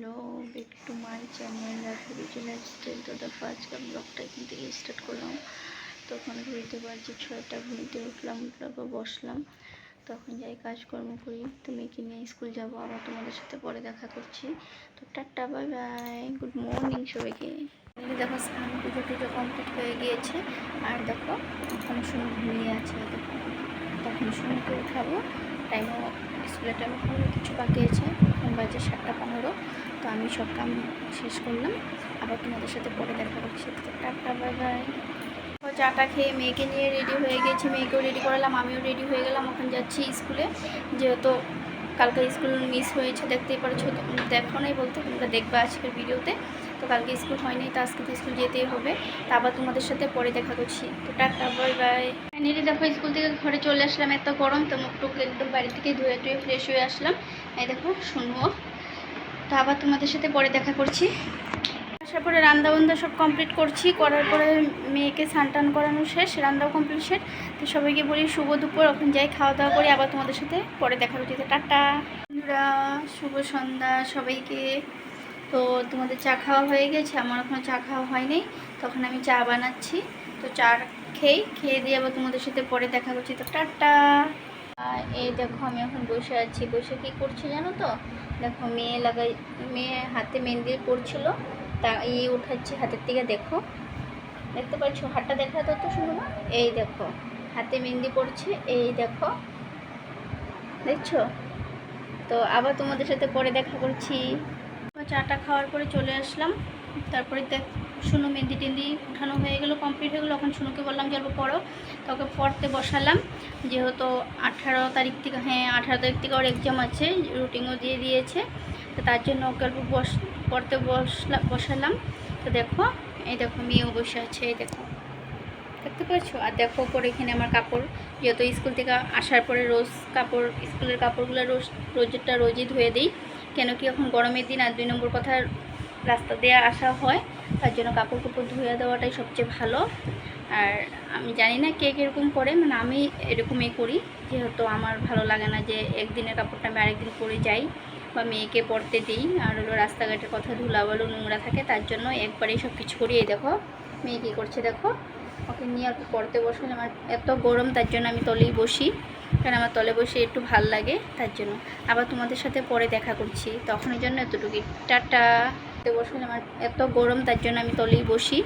Hello back to my channel রাফিজি lifestyle তো দেখো, আজকে আমি ব্লগটা এখান থেকে স্টার্ট করলাম। তখন ঘুরতে পারছি, ছয়টা ঘুরতে উঠলাম উঠলাম বসলাম। তখন যাই কাজকর্ম করি। তো মেয়েকে নিয়ে স্কুল যাব, আবার তোমাদের সাথে পরে দেখা করছি। তো tata bye bye good morning সবাইকে। দেখো, স্নান পুজো টুজো কমপ্লিট হয়ে গিয়েছে। আর দেখো, এখন শুনে ঘুমিয়ে আছে দেখো। তখন শুনেকে উঠাবো টাইমও স্কুলের টাইমে কিছু বাকি আছে এখন বাজে সাতটা পনেরো তো আমি সব কাম শেষ করলাম। আবার তোমাদের সাথে পরে দেখা করছি টাটা, বাই বাই। চাটা খেয়ে মেয়েকে নিয়ে রেডি হয়ে গেছি। মেয়েকেও রেডি করালাম, আমিও রেডি হয়ে গেলাম। ওখানে যাচ্ছি স্কুলে যেহেতু কালকে স্কুল মিস হয়েছে, দেখতেই পারছ। দেখো নাই বলতে, তোমরা দেখবে আজকের ভিডিওতে। তো কালকে স্কুল হয়নি, তো আজকে তো স্কুল যেতেই হবে। তা আবার তোমাদের সাথে পরে দেখা করছি। তো টাটা, বাই বাই। ফাইনালি দেখো স্কুল থেকে ঘরে চলে আসলাম। এত গরম, তো মুখ টুক একদম বাড়ি থেকে ধুয়ে টুয়ে ফ্রেশ হয়ে আসলাম। এই দেখো, শুনব। তো আবার তোমাদের সাথে পরে দেখা করছি। আসার পরে রান্না বান্ধা সব কমপ্লিট করছি, করার পরে মেয়েকে স্নান করানো শেষ রান্নাও কমপ্লিট শেষ। তো সবাইকে বলি, শুভ দুপুর ওখানে যাই খাওয়া দাওয়া করি, আবার তোমাদের সাথে পরে দেখা করছি। টাটা। বন্ধুরা, শুভ সন্ধ্যা সবাইকে। তো তোমাদের চা খাওয়া হয়ে গেছে, আমার এখনও চা খাওয়া হয়নি। তখন আমি চা বানাচ্ছি। তো চা খেয়ে খেয়ে দিয়ে আবার তোমাদের সাথে পরে দেখা করছি। তো টাটা। এই দেখো আমি এখন বসে আছি। বসে কী করছি জানো তো? দেখো মেয়ে লাগাই, মেয়ে হাতে মেহেন্দি পড়ছিল তা এই উঠাচ্ছি হাতের থেকে দেখো। দেখতে পাচ্ছ? হাতটা দেখা তো তো শুনো এই দেখো, হাতে মেহেন্দি পড়ছে। এই দেখো, দেখছ? তো আবার তোমাদের সাথে পরে দেখা করছি। চাটা খাওয়ার পরে চলে আসলাম। তারপরে দেখ শুনো মেহেন্দি টেন্দি উঠানো হয়ে গেলো কমপ্লিট হয়ে গেলো। এখন শুনুকে বললাম যে অল্প পড়ো। তোকে পড়তে বসালাম। যেহেতু আঠারো তারিখ থেকে হ্যাঁ আঠারো তারিখ থেকে ওর এক্সাম আছে রুটিনও দিয়ে দিয়েছে। তো তার জন্য ওকে অল্প বস, পড়তে বসলাম বসালাম। তো দেখো, এই দেখো মেয়েও বসে আছে, এই দেখো। দেখতে পাচ্ছ আর দেখো পরে এখানে আমার কাপড়। যেহেতু স্কুল থেকে আসার পরে রোজ কাপড়, স্কুলের কাপড়গুলো রোজ, রোজেরটা রোজই ধুয়ে দিই। কেন কি এখন গরমের দিন আর দুই নম্বর কথা রাস্তা দিয়ে আসা হয়। তার জন্য কাপড় কাপড় ধুয়ে দেওয়াটাই সবচেয়ে ভালো। আর আমি জানি না কে কীরকম করে মানে আমি এরকমই করি। যেহেতু আমার ভালো লাগে না যে একদিনের কাপড়টা আমি আরেকদিন পরে যাই বা মেয়েকে পরতে দিই। আর হলো রাস্তাঘাটের কথা ধুলাবালু নোংরা থাকে, তার জন্য একবারেই সব কিছু করি এই দেখো। মেয়ে কী করছে দেখো? ওকে নিয়ে আর পড়তে বসলে আমার এত গরম, তার জন্য আমি তলেই বসি। কারণ আমার তলে বসে একটু ভালো লাগে, তার জন্য। আবার তোমাদের সাথে পরে দেখা করছি। তখনের জন্য এতটুকুই। টাটা! পড়তে বসলে আমার এত গরম, তার জন্য আমি তলেই বসি।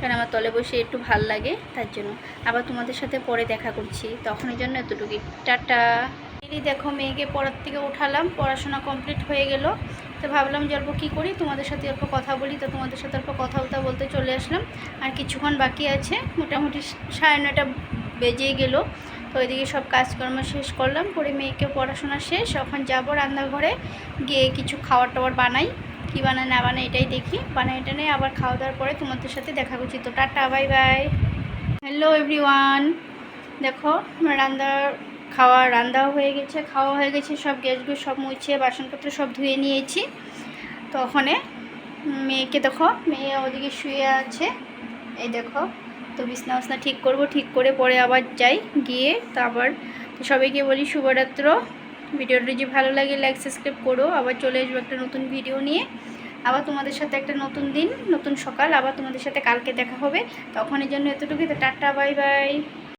কারণ আমার তলে বসে একটু ভালো লাগে, তার জন্য। আবার তোমাদের সাথে পরে দেখা করছি। তখনের জন্য এতটুকুই। টাটা। এই দেখো, মেয়েকে পড়ার থেকে উঠালাম, পড়াশোনা কমপ্লিট হয়ে গেল। তো ভাবলাম যে অল্প কী করি, তোমাদের সাথে অল্প কথা বলি। তো তোমাদের সাথে অল্প কথা বলতে বলতে চলে আসলাম। আর কিছুক্ষণ বাকি আছে, মোটামুটি সাড়ে নয়টা বেজেই গেলো। তো ওইদিকে সব কাজকর্ম শেষ করলাম, করে মেয়েকে পড়াশোনা শেষ। এখন যাব রান্নাঘরে, গিয়ে কিছু খাবার টাবার বানাই। কী বানায়, না বানায়, এটাই দেখি। বানাই এটা নেই আবার খাওয়া দাওয়ার পরে তোমাদের সাথে দেখা করছি। তো tata, bye bye. Hello everyone দেখো রান্নার খাওয়া রান্নাও হয়ে গেছে, খাওয়া হয়ে গেছে, সব গ্যাসগুলো সব মুছে, বাসনপত্র সব ধুয়ে নিয়েছি। তো ওখানে মেয়েকে দেখো, মেয়ে ওদিকে শুয়ে আছে। এই দেখো, তো বিছনা উছনা ঠিক করব, ঠিক করে পরে আবার যাই, গিয়ে তো আবার সবাইকে বলি শুভরাত্র। ভিডিওটা যদি ভালো লাগে লাইক সাবস্ক্রাইব করো। আবার চলে আসব একটা নতুন ভিডিও নিয়ে। আবার তোমাদের সাথে একটা নতুন দিন, নতুন সকাল। আবার তোমাদের সাথে কালকে দেখা হবে। তখনের জন্য এতটুকুই। তো টাটা বাই বাই